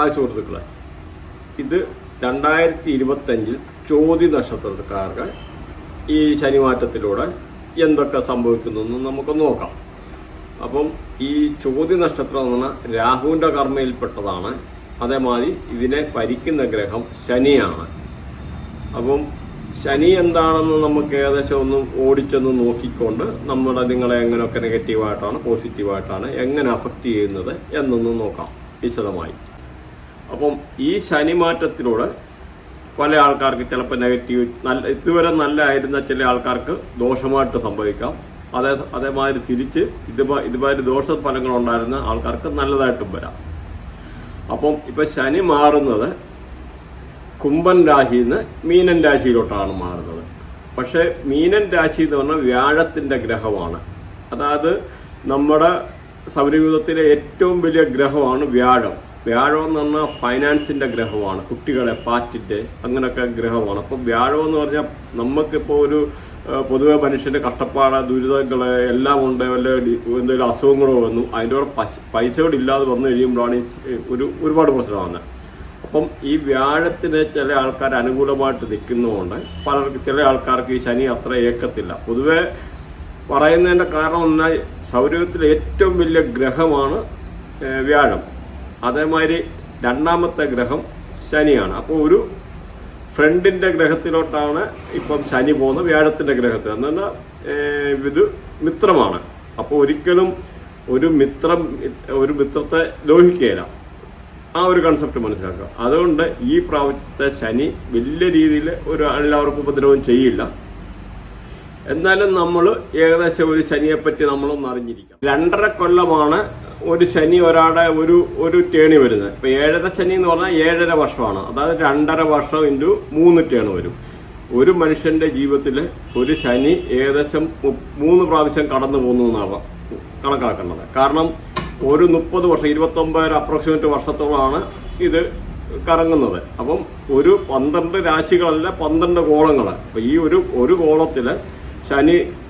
ആ സുഹൃത്തുക്കളെ ഇത് രണ്ടായിരത്തി ഇരുപത്തഞ്ചിൽ ചോതി നക്ഷത്രക്കാർക്ക് ഈ ശനിമാറ്റത്തിലൂടെ എന്തൊക്കെ സംഭവിക്കുന്നു നമുക്ക് നോക്കാം. അപ്പം ഈ ചോദ്യ നക്ഷത്രം എന്ന് പറഞ്ഞാൽ രാഹുവിന്റെ കർമ്മയിൽപ്പെട്ടതാണ്. അതേമാതിരി ഇതിനെ ഭരിക്കുന്ന ഗ്രഹം ശനിയാണ്. അപ്പം ശനി എന്താണെന്ന് നമുക്ക് ഏകദേശം ഒന്ന് ഓടിച്ചൊന്ന് നോക്കിക്കൊണ്ട് നമ്മുടെ നിങ്ങളെ എങ്ങനെയൊക്കെ നെഗറ്റീവായിട്ടാണ് പോസിറ്റീവായിട്ടാണ് എങ്ങനെ അഫക്റ്റ് ചെയ്യുന്നത് എന്നൊന്ന് നോക്കാം വിശദമായി. അപ്പം ഈ ശനി മാറ്റത്തിലൂടെ പല ആൾക്കാർക്ക് ചിലപ്പോൾ നെഗറ്റീവ് നല്ല ഇതുവരെ നല്ലതായിരുന്ന ചില ആൾക്കാർക്ക് ദോഷമായിട്ട് സംഭവിക്കാം. അതേ അതേമാതിരി തിരിച്ച് ഇതുമാ ഇതുമാതിരി ദോഷ ഫലങ്ങൾ ഉണ്ടായിരുന്ന ആൾക്കാർക്ക് നല്ലതായിട്ടും വരാം. അപ്പം ഇപ്പം ശനി മാറുന്നത് കുംഭൻ രാശിയിൽ നിന്ന് മീനൻ രാശിയിലോട്ടാണ് മാറുന്നത്. പക്ഷേ മീനൻ രാശി എന്ന് പറഞ്ഞാൽ വ്യാഴത്തിന്റെ ഗ്രഹമാണ്. അതായത് നമ്മുടെ സൗരയൂഥത്തിലെ ഏറ്റവും വലിയ ഗ്രഹമാണ് വ്യാഴം. വ്യാഴം എന്ന് പറഞ്ഞാൽ ഫൈനാൻസിന്റെ ഗ്രഹമാണ്. കുട്ടികളെ പാറ്റിന്റെ അങ്ങനെയൊക്കെ ഗ്രഹമാണ്. അപ്പോൾ വ്യാഴം എന്ന് പറഞ്ഞാൽ നമുക്കിപ്പോൾ ഒരു പൊതുവേ മനുഷ്യന്റെ കഷ്ടപ്പാട് ദുരിതങ്ങൾ എല്ലാം ഉണ്ട് വല്ല എന്തെങ്കിലും അസുഖങ്ങളോ വന്നു അതിന്റെ കൂടെ പശ പൈസയോട് ഇല്ലാതെ വന്നു കഴിയുമ്പോഴാണ് ഒരു ഒരുപാട് പ്രശ്നമാണ് അപ്പം ഈ വ്യാഴത്തിന് ചില ആൾക്കാർ അനുകൂലമായിട്ട് നിൽക്കുന്നതുകൊണ്ട് പലർക്ക് ചില ആൾക്കാർക്ക് ഈ ശനി അത്ര ഏക്കത്തില്ല. പൊതുവെ പറയുന്നതിന്റെ കാരണം എന്നാൽ സൗരവത്തിലെ ഏറ്റവും വലിയ ഗ്രഹമാണ് വ്യാഴം. അതേമാതിരി രണ്ടാമത്തെ ഗ്രഹം ശനിയാണ്. അപ്പോൾ ഒരു ഫ്രണ്ടിന്റെ ഗ്രഹത്തിലോട്ടാണ് ഇപ്പം ശനി പോകുന്നത് വ്യാഴത്തിന്റെ ഗ്രഹത്തിൽ എന്ന് പറഞ്ഞാൽ ഇത് മിത്രമാണ്. അപ്പോൾ ഒരിക്കലും ഒരു മിത്രം ഒരു മിത്രത്തെ ലോഹിക്കുകയില്ല ആ ഒരു കൺസെപ്റ്റ് മനസ്സിലാക്കുക. അതുകൊണ്ട് ഈ പ്രാവശ്യത്തെ ശനി വലിയ രീതിയിൽ ഒരു എല്ലാവർക്കും ഉപദ്രവം ചെയ്യില്ല. എന്നാലും നമ്മൾ ഏകദേശം ഒരു ശനിയെപ്പറ്റി നമ്മളൊന്ന് അറിഞ്ഞിരിക്കാം രണ്ടര കൊല്ലമാണ് ഒരു ശനി ഒരാടെ ഒരു ഒരു ടേണി വരുന്നത്. ഇപ്പൊ ഏഴര ശനി എന്ന് പറഞ്ഞാൽ ഏഴര വർഷമാണ്. അതായത് രണ്ടര വർഷം ഇന്റു മൂന്ന് ടേൺ വരും. ഒരു മനുഷ്യന്റെ ജീവിതത്തിൽ ഒരു ശനി ഏകദേശം മൂന്ന് പ്രാവശ്യം കടന്നു പോകുന്നു എന്നാണ് കണക്കാക്കേണ്ടത്. കാരണം ഒരു മുപ്പത് വർഷം ഇരുപത്തൊമ്പത് അപ്രോക്സിമേറ്റ് വർഷത്തോളമാണ് ഇത് കറങ്ങുന്നത്. അപ്പം ഒരു പന്ത്രണ്ട് രാശികളല്ല പന്ത്രണ്ട് ഗോളങ്ങൾ അപ്പം ഈ ഒരു ഒരു ഗോളത്തിൽ ശനി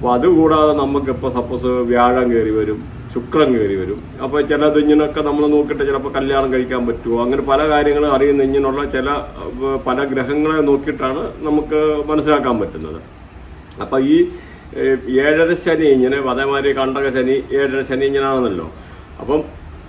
അപ്പോൾ അത് കൂടാതെ നമുക്ക് ഇപ്പോൾ സപ്പോസ് വ്യാഴം കയറി വരും ശുക്രൻ കയറി വരും. അപ്പോൾ ചിലത് ഇങ്ങനെയൊക്കെ നമ്മൾ നോക്കിയിട്ട് ചിലപ്പോൾ കല്യാണം കഴിക്കാൻ പറ്റുമോ അങ്ങനെ പല കാര്യങ്ങളും അറിയുന്ന ഇങ്ങനെയുള്ള ചില പല ഗ്രഹങ്ങളെ നോക്കിയിട്ടാണ് നമുക്ക് മനസ്സിലാക്കാൻ പറ്റുന്നത്. അപ്പോൾ ഈ ഏഴര ശനി ഇങ്ങനെ അതേമാതിരി കണ്ടക ശനി ഏഴര ശനി ഇങ്ങനെയാണെന്നല്ലോ അപ്പം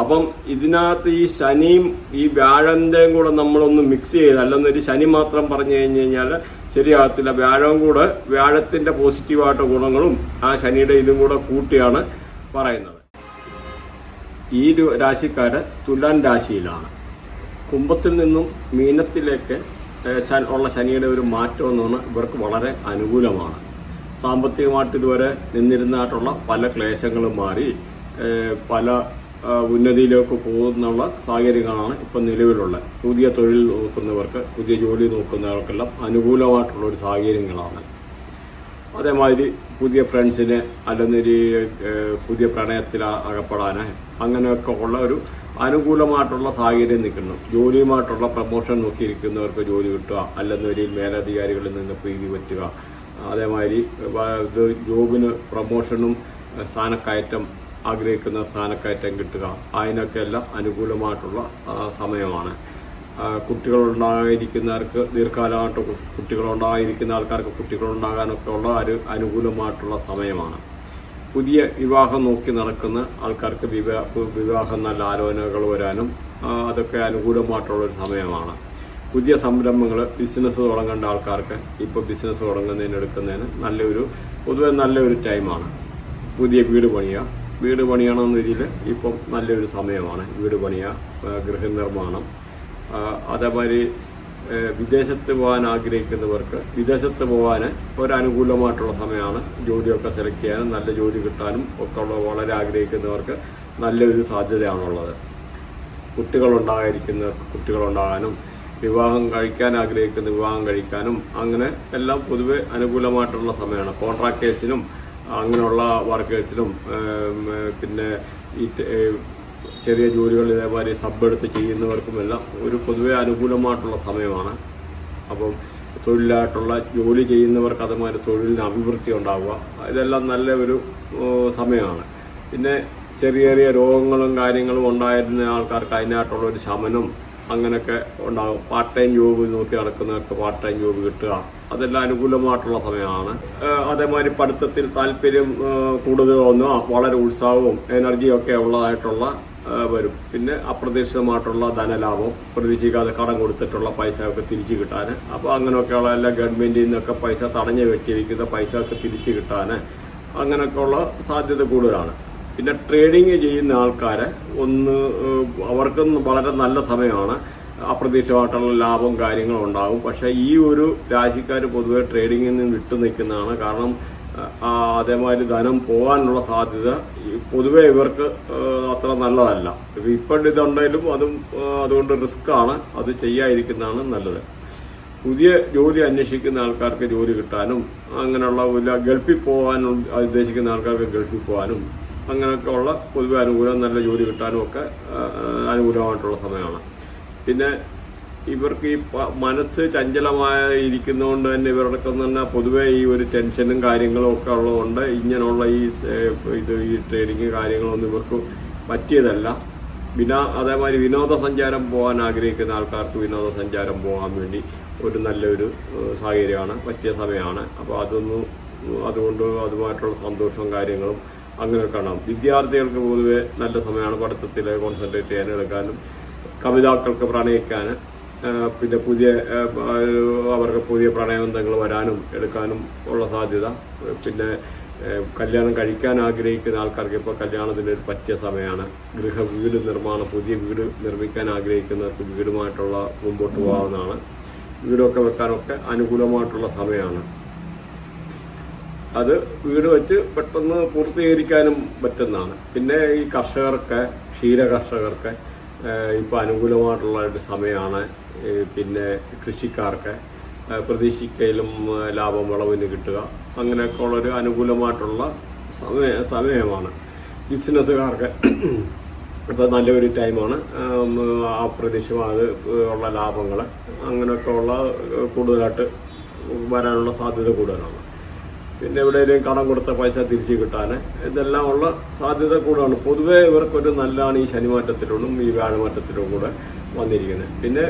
അപ്പം ഇതിനകത്ത് ഈ ശനിയും ഈ വ്യാഴന്റെയും കൂടെ നമ്മളൊന്ന് മിക്സ് ചെയ്ത് അല്ലെന്നൊരു ശനി മാത്രം പറഞ്ഞു കഴിഞ്ഞു കഴിഞ്ഞാൽ ശരിയാകത്തില്ല. വ്യാഴവും കൂടെ വ്യാഴത്തിന്റെ പോസിറ്റീവായിട്ട് ഗുണങ്ങളും ആ ശനിയുടെ ഇതും കൂടെ കൂട്ടിയാണ് പറയുന്നത്. ഈ രാശിക്കാര് തുലാൻ രാശിയിലാണ്. കുംഭത്തിൽ നിന്നും മീനത്തിലേക്ക് ഉള്ള ശനിയുടെ ഒരു മാറ്റം എന്ന് പറഞ്ഞാൽ ഇവർക്ക് വളരെ അനുകൂലമാണ്. സാമ്പത്തികമായിട്ട് ഇതുവരെ നിന്നിരുന്നായിട്ടുള്ള പല ക്ലേശങ്ങളും മാറി പല ഉന്നതിയിലേക്ക് പോകുന്നുള്ള സാഹചര്യങ്ങളാണ് ഇപ്പം നിലവിലുള്ള പുതിയ തൊഴിൽ നോക്കുന്നവർക്ക് പുതിയ ജോലി നോക്കുന്നവർക്കെല്ലാം അനുകൂലമായിട്ടുള്ള ഒരു സാഹചര്യങ്ങളാണ്. അതേമാതിരി പുതിയ ഫ്രണ്ട്സിന് അല്ലെങ്കിൽ പുതിയ പ്രണയത്തിൽ അകപ്പെടാന് അങ്ങനെയൊക്കെ ഉള്ള ഒരു അനുകൂലമായിട്ടുള്ള സാഹചര്യം നിൽക്കുന്നു. ജോലിയുമായിട്ടുള്ള പ്രമോഷൻ നോക്കിയിരിക്കുന്നവർക്ക് ജോലി കിട്ടുക അല്ലെങ്കിൽ മേലധികാരികളിൽ നിന്ന് പ്രീതി പറ്റുക. അതേമാതിരി ജോബിന് പ്രമോഷനും സ്ഥാനക്കയറ്റം ആഗ്രഹിക്കുന്ന സ്ഥാനക്കയറ്റം കിട്ടുക. അതിനൊക്കെ എല്ലാം അനുകൂലമായിട്ടുള്ള സമയമാണ്. കുട്ടികളുണ്ടായിരിക്കുന്നവർക്ക് ദീർഘകാലമായിട്ട് കുട്ടികളുണ്ടായിരിക്കുന്ന ആൾക്കാർക്ക് കുട്ടികളുണ്ടാകാനൊക്കെ ഉള്ള ഒരു അനുകൂലമായിട്ടുള്ള സമയമാണ്. പുതിയ വിവാഹം നോക്കി നടക്കുന്ന ആൾക്കാർക്ക് വിവാഹ വിവാഹം നല്ല ആലോചനകൾ വരാനും അതൊക്കെ അനുകൂലമായിട്ടുള്ളൊരു സമയമാണ്. പുതിയ സംരംഭങ്ങൾ ബിസിനസ് തുടങ്ങേണ്ട ആൾക്കാർക്ക് ഇപ്പോൾ ബിസിനസ് തുടങ്ങുന്നതിന് എടുക്കുന്നതിന് നല്ലൊരു പൊതുവെ നല്ലൊരു ടൈമാണ്. പുതിയ വീട് പണിയുക. വീട് പണിയണമെന്ന രീതിയിൽ ഇപ്പം നല്ലൊരു സമയമാണ്. വീട് പണിയുക ഗൃഹനിർമ്മാണം അതേമാതിരി വിദേശത്ത് പോകാൻ ആഗ്രഹിക്കുന്നവർക്ക് വിദേശത്ത് പോകാൻ ഒരനുകൂലമായിട്ടുള്ള സമയമാണ്. ജോലിയൊക്കെ സെലക്ട് ചെയ്യാനും നല്ല ജോലി കിട്ടാനും ഒക്കെ ഉള്ള വളരെ ആഗ്രഹിക്കുന്നവർക്ക് നല്ലൊരു സാധ്യതയാണുള്ളത്. കുട്ടികളുണ്ടായിരിക്കുന്നവർക്ക് കുട്ടികളുണ്ടാകാനും വിവാഹം കഴിക്കാൻ ആഗ്രഹിക്കുന്ന വിവാഹം കഴിക്കാനും അങ്ങനെ എല്ലാം പൊതുവെ അനുകൂലമായിട്ടുള്ള സമയമാണ്. കോൺട്രാക്ടേഴ്സിനും അങ്ങനെയുള്ള വർക്കേഴ്സിനും പിന്നെ ഈ ചെറിയ ജോലികൾ ഇതേമാതിരി സബ് എടുത്ത് ചെയ്യുന്നവർക്കുമെല്ലാം ഒരു പൊതുവെ അനുകൂലമായിട്ടുള്ള സമയമാണ്. അപ്പം തൊഴിലായിട്ടുള്ള ജോലി ചെയ്യുന്നവർക്ക് അതുമാതിരി തൊഴിലിന് അഭിവൃദ്ധി ഉണ്ടാവുക ഇതെല്ലാം നല്ല ഒരു സമയമാണ്. പിന്നെ ചെറിയ ചെറിയ രോഗങ്ങളും കാര്യങ്ങളും ഉണ്ടായിരുന്ന ആൾക്കാർക്ക് അതിനായിട്ടുള്ള ഒരു ശമനം അങ്ങനെയൊക്കെ ഉണ്ടാകും. പാർട്ട് ടൈം ജോബ് നോക്കി നടക്കുന്നവർക്ക് പാർട്ട് ടൈം ജോബ് കിട്ടുക. അതെല്ലാം അനുകൂലമായിട്ടുള്ള സമയമാണ്. അതേമാതിരി പഠിത്തത്തിൽ താല്പര്യം വന്നു വളരെ ഉത്സാഹവും എനർജിയും ഒക്കെ ഉള്ളതായിട്ടുള്ള വരും. പിന്നെ അപ്രതീക്ഷിതമായിട്ടുള്ള ധനലാഭം പ്രതീക്ഷിക്കാതെ കടം കൊടുത്തിട്ടുള്ള പൈസ ഒക്കെ തിരിച്ചു കിട്ടാൻ അപ്പോൾ അങ്ങനെയൊക്കെയുള്ള എല്ലാ ഗവൺമെന്റിൽ നിന്നൊക്കെ പൈസ തടഞ്ഞു വെച്ചിരിക്കുന്ന പൈസ ഒക്കെ തിരിച്ചു കിട്ടാൻ അങ്ങനെയൊക്കെയുള്ള സാധ്യത കൂടുതലാണ്. പിന്നെ ട്രേഡിങ് ചെയ്യുന്ന ആൾക്കാരെ ഒന്ന് അവർക്ക് വളരെ നല്ല സമയമാണ്. അപ്രതീക്ഷിതമായിട്ടുള്ള ലാഭം കാര്യങ്ങളും ഉണ്ടാകും. പക്ഷേ ഈ ഒരു രാശിക്കാർ പൊതുവെ ട്രേഡിങ്ങിൽ നിന്ന് വിട്ടു നിൽക്കുന്നതാണ്. കാരണം അതേമാതിരി ധനം പോകാനുള്ള സാധ്യത പൊതുവെ ഇവർക്ക് അത്ര നല്ലതല്ല. ഇപ്പം ഇതുണ്ടെങ്കിലും അതും അതുകൊണ്ട് റിസ്ക് ആണ് അത് ചെയ്യാതിരിക്കുന്നതാണ് നല്ലത്. പുതിയ ജോലി അന്വേഷിക്കുന്ന ആൾക്കാർക്ക് ജോലി കിട്ടാനും അങ്ങനെയുള്ള ഗൾഫിൽ പോകാനും ഉദ്ദേശിക്കുന്ന ആൾക്കാർക്ക് ഗൾഫിൽ പോകാനും അങ്ങനെയൊക്കെ ഉള്ള പൊതുവെ അനുകൂലം നല്ല ജോലി കിട്ടാനും ഒക്കെ അനുകൂലമായിട്ടുള്ള സമയമാണ്. പിന്നെ ഇവർക്ക് ഈ മനസ്സ് ചഞ്ചലമായ ഇരിക്കുന്നതുകൊണ്ട് തന്നെ ഇവർക്ക് തന്നെ പൊതുവെ ഈ ഒരു ടെൻഷനും കാര്യങ്ങളും ഒക്കെ ഉള്ളതുകൊണ്ട് ഇങ്ങനെയുള്ള ഈ ഇത് ഈ ട്രേഡിങ് കാര്യങ്ങളൊന്നും ഇവർക്ക് പറ്റിയതല്ല. വിനോ അതേമാതിരി വിനോദസഞ്ചാരം പോകാൻ ആഗ്രഹിക്കുന്ന ആൾക്കാർക്ക് വിനോദസഞ്ചാരം പോകാൻ വേണ്ടി ഒരു നല്ലൊരു സാഹചര്യമാണ് പറ്റിയ സമയമാണ്. അപ്പോൾ അതൊന്നും അതുകൊണ്ട് അതുമായിട്ടുള്ള സന്തോഷവും കാര്യങ്ങളും അങ്ങനെയൊക്കെ കാണാം. വിദ്യാർത്ഥികൾക്ക് പൊതുവെ നല്ല സമയമാണ് പഠിത്തത്തിൽ കോൺസെൻട്രേറ്റ് ചെയ്യാൻ എടുക്കാനും കവിതാക്കൾക്ക് പ്രണയിക്കാൻ പിന്നെ പുതിയ അവർക്ക് പുതിയ പ്രണയബന്ധങ്ങൾ വരാനും എടുക്കാനും ഉള്ള സാധ്യത. പിന്നെ കല്യാണം കഴിക്കാൻ ആഗ്രഹിക്കുന്ന ആൾക്കാർക്ക് ഇപ്പോൾ കല്യാണത്തിന് ഒരു പറ്റിയ സമയമാണ്. ഗൃഹ വീട് നിർമ്മാണം പുതിയ വീട് നിർമ്മിക്കാൻ ആഗ്രഹിക്കുന്നവർക്ക് വീടുമായിട്ടുള്ള മുമ്പോട്ട് പോകാവുന്നതാണ്. വീടൊക്കെ വെക്കാനൊക്കെ അനുകൂലമായിട്ടുള്ള സമയമാണ്. അത് വീട് വെച്ച് പെട്ടെന്ന് പൂർത്തീകരിക്കാനും പറ്റുന്നതാണ്. പിന്നെ ഈ കർഷകർക്ക് ക്ഷീര കർഷകർക്ക് ഇപ്പോൾ ഇപ്പൊ അനുകൂലമായിട്ടുള്ള ഒരു സമയമാണ് പിന്നെ കൃഷിക്കാർക്ക് പ്രതീക്ഷിക്കയിലും ലാഭം വിളവിന് കിട്ടുക. അങ്ങനെയൊക്കെ ഉള്ളൊരു അനുകൂലമായിട്ടുള്ള സമയ സമയമാണ്. ബിസിനസ്സുകാർക്ക് ഇപ്പൊ നല്ലൊരു ടൈമാണ്. ആ പ്രതീക്ഷമാണ് ഉള്ള ലാഭങ്ങൾ അങ്ങനെയൊക്കെ ഉള്ള കൂടുതലായിട്ട് വരാനുള്ള സാധ്യത കൂടുതലാണ്. പിന്നെ എവിടെയെങ്കിലും കടം കൊടുത്ത പൈസ തിരിച്ചു കിട്ടാൻ. ഇതെല്ലാം ഉള്ള സാധ്യത കൂടാണ്. പൊതുവെ ഇവർക്കൊരു നല്ലതാണ് ഈ ശനിമാറ്റത്തിലോടും ഈ വ്യാഴമാറ്റത്തിലും കൂടെ വന്നിരിക്കുന്നത്. പിന്നെ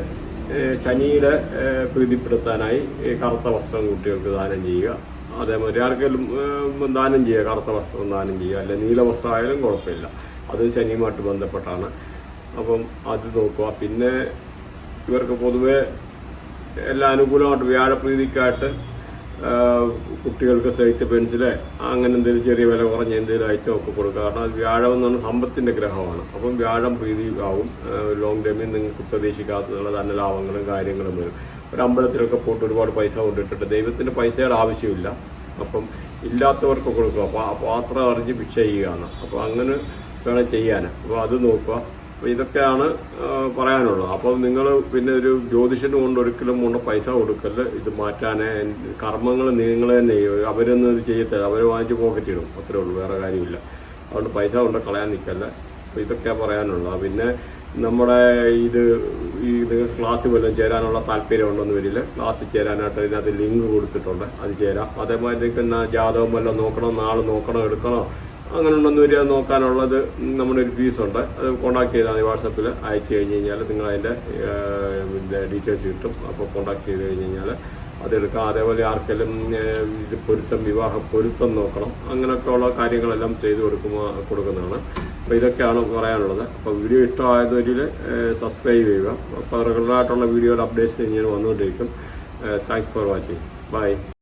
ശനിയുടെ പ്രീതിപ്പെടുത്താനായി കറുത്ത വസ്ത്രം കുട്ടികൾക്ക് ദാനം ചെയ്യുക. അതേമാതിരി ആർക്കെങ്കിലും ദാനം ചെയ്യുക കറുത്ത വസ്ത്രം ദാനം ചെയ്യുക അല്ലെങ്കിൽ നീല വസ്ത്രം കുഴപ്പമില്ല. അത് ശനിയുമായിട്ട് ബന്ധപ്പെട്ടാണ്. അപ്പം അത് നോക്കുക. പിന്നെ ഇവർക്ക് പൊതുവെ എല്ലാ അനുകൂലമായിട്ട് വ്യാഴപ്രീതിക്കായിട്ട് കുട്ടികൾക്ക് സ്ലേറ്റ് പെൻസിൽ അങ്ങനെ എന്തെങ്കിലും ചെറിയ വില കുറഞ്ഞ എന്തെങ്കിലും ഐറ്റം ഒക്കെ കൊടുക്കുക. കാരണം അത് വ്യാഴം എന്ന് പറഞ്ഞാൽ സമ്പത്തിന്റെ ഗ്രഹമാണ്. അപ്പം വ്യാഴം പ്രീതി ആവും. ലോങ് ടൈമിൽ നിങ്ങൾക്ക് പ്രതീക്ഷിക്കാത്തതുള്ള തന്നെ ലാഭങ്ങളും കാര്യങ്ങളും വരും. ഒരു അമ്പലത്തിലൊക്കെ പോയിട്ട് ഒരുപാട് പൈസ കൊണ്ടിട്ടിട്ട് ദൈവത്തിന്റെ പൈസയുടെ ആവശ്യമില്ല. അപ്പം ഇല്ലാത്തവർക്ക് കൊടുക്കുക. പാത്രം അറിഞ്ഞ് ഭിക്ഷ ചെയ്യുകയാണ്. അപ്പോൾ അങ്ങനെ വേണം ചെയ്യാൻ. അപ്പോൾ അത് നോക്കുക. അപ്പോൾ ഇതൊക്കെയാണ് പറയാനുള്ളത്. അപ്പോൾ നിങ്ങൾ പിന്നെ ഒരു ജ്യോതിഷന് കൊണ്ട് ഒരിക്കലും കൊണ്ട് പൈസ കൊടുക്കൽ ഇത് മാറ്റാനേ കർമ്മങ്ങൾ നിങ്ങൾ തന്നെ അവരൊന്നും ഇത് ചെയ്യത്തില്ല. അവർ വാങ്ങിച്ച് പോക്കറ്റ് ഇടും. അത്രേ ഉള്ളൂ വേറെ കാര്യമില്ല. അതുകൊണ്ട് പൈസ കൊണ്ട് കളയാൻ നിൽക്കല്ല അപ്പോൾ ഇതൊക്കെയാണ് പറയാനുള്ളത്. പിന്നെ നമ്മുടെ ഇത് ഈ നിങ്ങൾക്ക് ക്ലാസ് വല്ലതും ചേരാനുള്ള താല്പര്യം ഉണ്ടെന്ന് വരില്ല. ക്ലാസ്സിൽ ചേരാനായിട്ട് ഇതിനകത്ത് ലിങ്ക് കൊടുത്തിട്ടുണ്ട്. അത് ചേരാം. അതേമാതിരി ജാതകം വല്ലതും നോക്കണോ? നാളെ നോക്കണോ? എടുക്കണോ? അങ്ങനെ ഉണ്ടെന്ന് വരിക നോക്കാനുള്ളത് നമ്മുടെ ഒരു ഫീസുണ്ട് അത് കോൺടാക്ട് ചെയ്താൽ മതി വാട്സപ്പിൽ. അയച്ചു കഴിഞ്ഞ് കഴിഞ്ഞാൽ നിങ്ങൾ അതിന്റെ ഡീറ്റെയിൽസ് കിട്ടും. അപ്പോൾ കോൺടാക്ട് ചെയ്ത് കഴിഞ്ഞ് കഴിഞ്ഞാൽ അതെടുക്കാം അതേപോലെ ആർക്കെല്ലാം ഇത് പൊരുത്തം വിവാഹ പൊരുത്തം നോക്കണം. അങ്ങനെയൊക്കെ ഉള്ള കാര്യങ്ങളെല്ലാം ചെയ്തു കൊടുക്കുമ്പോൾ കൊടുക്കുന്നതാണ്. അപ്പോൾ ഇതൊക്കെയാണ് പറയാനുള്ളത്. അപ്പോൾ വീഡിയോ ഇഷ്ടമായതിൽ സബ്സ്ക്രൈബ് ചെയ്യുക. അപ്പോൾ റെഗുലറായിട്ടുള്ള വീഡിയോയുടെ അപ്ഡേറ്റ്സ് ഇങ്ങനെ വന്നുകൊണ്ടിരിക്കും. Thanks for watching bye